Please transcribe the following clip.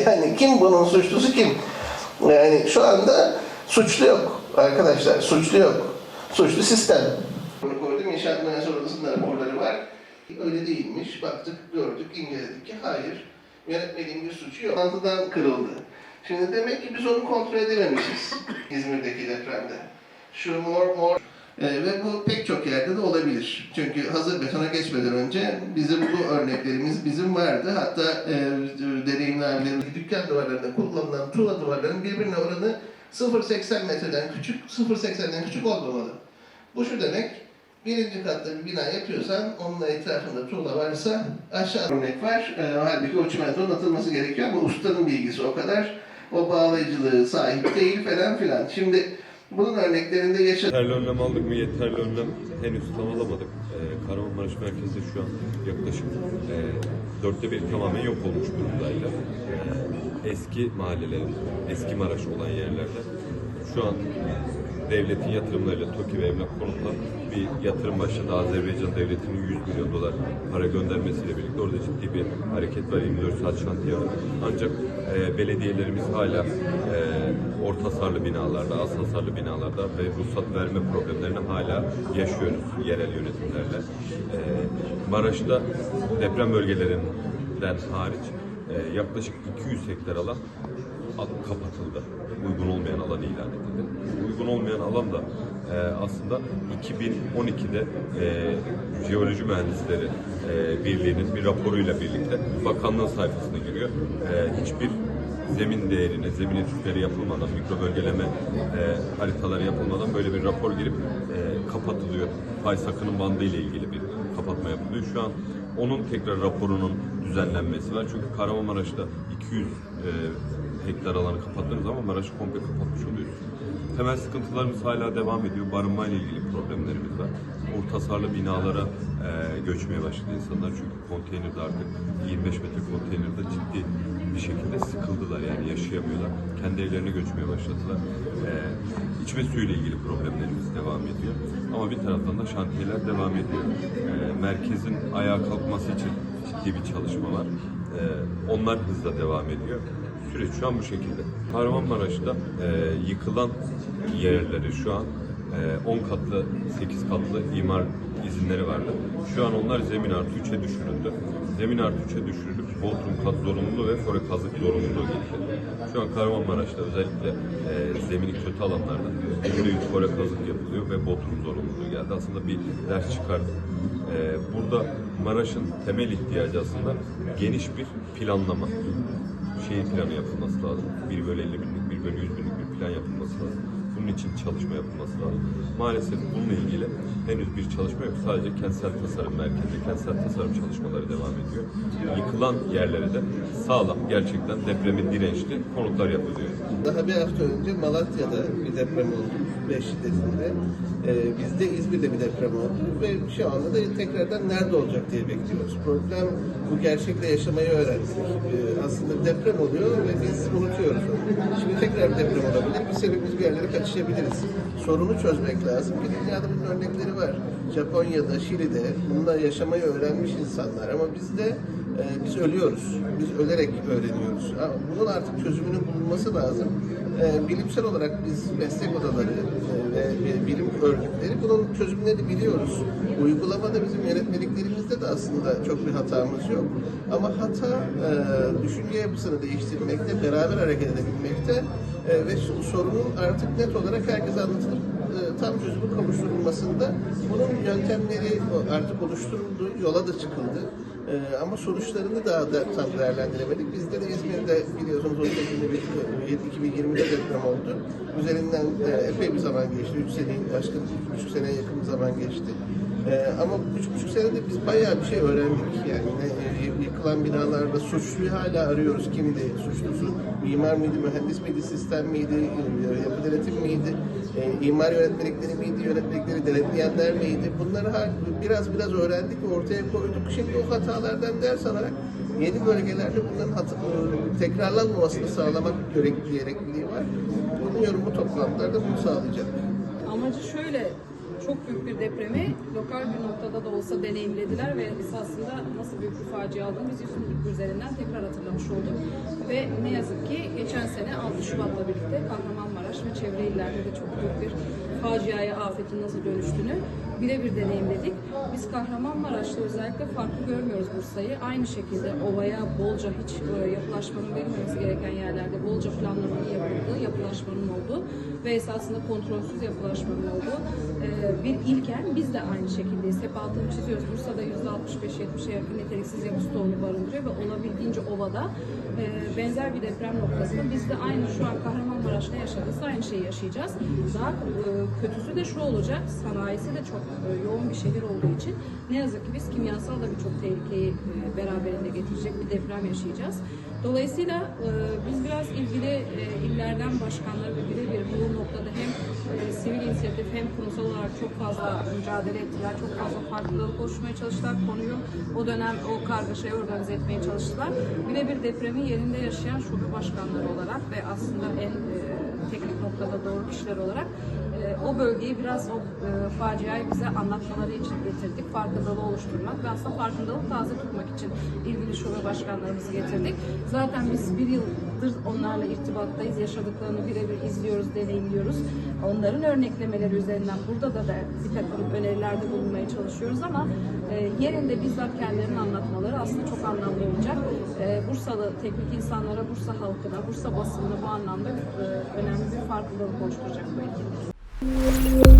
Yani kim bunun suçlusu kim? Yani şu anda suçlu yok arkadaşlar. Suçlu yok. Suçlu sistem. Bunu koydum. İnşaat mühendisleri odasının raporları var. Öyle değilmiş. Baktık, gördük, inceledik ki hayır. Yönetmeliğin bir suçu yok. Altıdan kırıldı. Şimdi demek ki biz onu kontrol edememişiz İzmir'deki depremde. Şu mor mor ee, ve bu pek çok yerde de olabilir. Çünkü hazır betona geçmeden önce bizim bu örneklerimiz bizim vardı. Hatta e, deneyimli abilerimiz dükkan duvarlarında kullanılan tuğla duvarların birbirine oranı 0.80 metreden küçük, 0.80'den küçük olmamalı. Bu şu demek, birinci katta bir bina yapıyorsan, onun etrafında tuğla varsa aşağı örnek var. E, halbuki o çimentonun atılması gerekiyor ama ustanın bilgisi o kadar. O bağlayıcılığı sahip değil falan filan. Şimdi bunun örneklerinde yaşadık. Yeterli önlem aldık mı? Yeterli önlem henüz tam alamadık. Ee, Kahramanmaraş merkezde şu an yaklaşık e, dörtte bir tamamen yok olmuş durumdaydı. Ee, eski mahallelerin, eski Maraş olan yerlerde şu an devletin yatırımlarıyla TOKİ ve Emlak Konut'la bir yatırım başladı. Azerbaycan devletinin 100 milyon dolar para göndermesiyle birlikte orada ciddi bir hareket var. 24 saat şantiye var. Ancak e, belediyelerimiz hala e, orta hasarlı binalarda, az hasarlı binalarda ve ruhsat verme problemlerini hala yaşıyoruz yerel yönetimlerle. E, Maraş'ta deprem bölgelerinden hariç e, yaklaşık 200 hektar alan al- kapatıldı. Uygun olmayan alan ilan edildi. Uygun olmayan alan da e, aslında 2012'de e, Jeoloji Mühendisleri e, Birliği'nin bir raporuyla birlikte bakanlığın sayfasına giriyor. E, hiçbir zemin değerine, zemin etütleri yapılmadan, mikro bölgeleme e, haritaları yapılmadan böyle bir rapor girip e, kapatılıyor. Fay sakının bandı ile ilgili bir kapatma yapılıyor. Şu an onun tekrar raporunun düzenlenmesi var. Çünkü Kahramanmaraş'ta 200 e, hektar alanı kapattığınız zaman Maraş'ı komple kapatmış oluyorsunuz. Temel sıkıntılarımız hala devam ediyor. Barınma ile ilgili problemlerimiz var. Orta hasarlı binalara e, göçmeye başladı insanlar. Çünkü konteynerde artık 25 metre konteynerde ciddi bir şekilde sıkıldılar yani yaşayamıyorlar. Kendi evlerine göçmeye başladılar. E, içme suyu ile ilgili problemlerimiz devam ediyor. Ama bir taraftan da şantiyeler devam ediyor. E, merkezin ayağa kalkması için ciddi bir çalışma var. E, onlar hızla devam ediyor. Süreç şu an bu şekilde. Kahramanmaraş'ta e, yıkılan yerleri şu an e, 10 katlı, 8 katlı imar izinleri vardı. Şu an onlar zemin artı 3'e düşürüldü. Zemin artı 3'e düşürülüp Bodrum kat zorunluluğu ve fore kazık zorunluluğu getirildi. Şu an Kahramanmaraş'ta özellikle e, zemini kötü alanlarda %100 fore kazık yapılıyor ve Bodrum zorunluluğu geldi. Aslında bir ders çıkardık. E, burada Maraş'ın temel ihtiyacı aslında geniş bir planlama şehir planı yapılması lazım. 1 bölü 50 binlik, 1 bölü 100 binlik bir plan yapılması lazım. Bunun için çalışma yapılması lazım. Maalesef bununla ilgili henüz bir çalışma yok. Sadece kentsel tasarım merkezi, kentsel tasarım çalışmaları devam ediyor. Yıkılan yerlere de sağlam, gerçekten depreme dirençli konutlar yapılıyor. Daha bir hafta önce Malatya'da bir deprem oldu. 5 şiddetinde. Ee, bizde İzmir'de bir deprem oldu ve şu anda da tekrardan nerede olacak diye bekliyoruz. Problem bu gerçekle yaşamayı öğrendik. Ee, aslında deprem oluyor ve biz unutuyoruz. Şimdi tekrar bir deprem olabilir. Bir sebepsiz bir yerlere kaçışabiliriz. Sorunu çözmek lazım. Bir dünyada bunun örnekleri var. Japonya'da, Şili'de bununla yaşamayı öğrenmiş insanlar ama bizde e, biz ölüyoruz. Biz ölerek öğreniyoruz. Bunun artık çözümünün bulunması lazım. E, bilimsel olarak biz meslek odaları e, ve bilim örgütleri bunun çözümlerini biliyoruz. Uygulamada bizim yönetmeliklerimizde de aslında çok bir hatamız yok. Ama hata e, düşünce yapısını değiştirmekte, beraber hareket edebilmekte e, ve sorunun artık net olarak herkese anlatılıp e, tam çözümü kavuşturulmasında bunun yöntemleri artık oluşturuldu, yola da çıkıldı. E, ama sonuçlarını daha da tam değerlendiremedik. Bizde de İzmir'de biliyorsunuz o şekilde bir e, 2020'de deprem oldu. Üzerinden e, epey bir zaman geçti. 3 seneyi aşkın, 3,5 seneye yakın bir zaman geçti. Ee, ama üç buçuk senede biz bayağı bir şey öğrendik. Yani e, yıkılan binalarda suçluyu hala arıyoruz. Kimdi suçlusu? Mimar mıydı, mühendis miydi, sistem miydi, e, yapı denetim miydi, e, imar yönetmelikleri miydi, yönetmelikleri denetleyenler miydi? Bunları biraz biraz öğrendik ve ortaya koyduk. Şimdi o hatalardan ders alarak yeni bölgelerde bunların hat- e, tekrarlanmamasını sağlamak gerekli gerekliliği var. Umuyorum bu toplantılarda bunu sağlayacak. Amacı şöyle, çok büyük bir depremi lokal bir noktada da olsa deneyimlediler ve biz aslında nasıl büyük bir facia biz İzmir üzerinden tekrar hatırlamış olduk. Ve ne yazık ki geçen sene 6 Şubat'la birlikte Kahramanmaraş ve çevre illerde de çok büyük bir faciaya, afetin nasıl dönüştüğünü birebir deneyimledik. Biz Kahramanmaraş'ta özellikle farklı görmüyoruz Bursa'yı. Aynı şekilde ovaya bolca hiç e, yapılaşmanın verilmemesi gereken yerlerde bolca planlamanın yapıldığı, yapılaşmanın olduğu ve esasında kontrolsüz yapılaşmanın olduğu e, bir ilken biz de aynı şekildeyiz. Hep altını çiziyoruz. Bursa'da %65-70'e yakın niteliksiz yapı stoğunu barındırıyor ve olabildiğince ovada e, benzer bir deprem noktasında biz de aynı şu an Kahramanmaraş'ta yaşadığımız aynı şeyi yaşayacağız. Daha e, kötüsü de şu olacak, sanayisi de çok e, yoğun bir şehir olduğu için ne yazık ki biz kimyasal da birçok tehlikeyi e, beraberinde getirecek bir deprem yaşayacağız. Dolayısıyla biz biraz ilgili illerden başkanları ve birebir bu noktada hem sivil inisiyatif hem kurumsal olarak çok fazla mücadele ettiler. Çok fazla farkındalık oluşturmaya çalıştılar. Konuyu o dönem o kargaşayı organize etmeye çalıştılar. Birebir depremi yerinde yaşayan şube başkanları olarak ve aslında en teknik noktada doğru kişiler olarak e, o bölgeyi biraz o e, faciayı bize anlatmaları için getirdik. Farkındalığı oluşturmak ve aslında farkındalığı taze tutmak için ilgili şube başkanlarımızı getirdik. Zaten biz bir yıldır onlarla irtibattayız. Yaşadıklarını birebir izliyoruz, deneyimliyoruz. Onların örneklemeleri üzerinden burada da, da bir takım önerilerde bulunmaya çalışıyoruz ama e, yerinde bizzat kendilerinin anlatmaları aslında çok anlamlı olacak. E, Bursalı teknik insanlara, Bursa halkına, Bursa basınına bu anlamda e, önemli bir farkındalık oluşturacak bu etkinlik.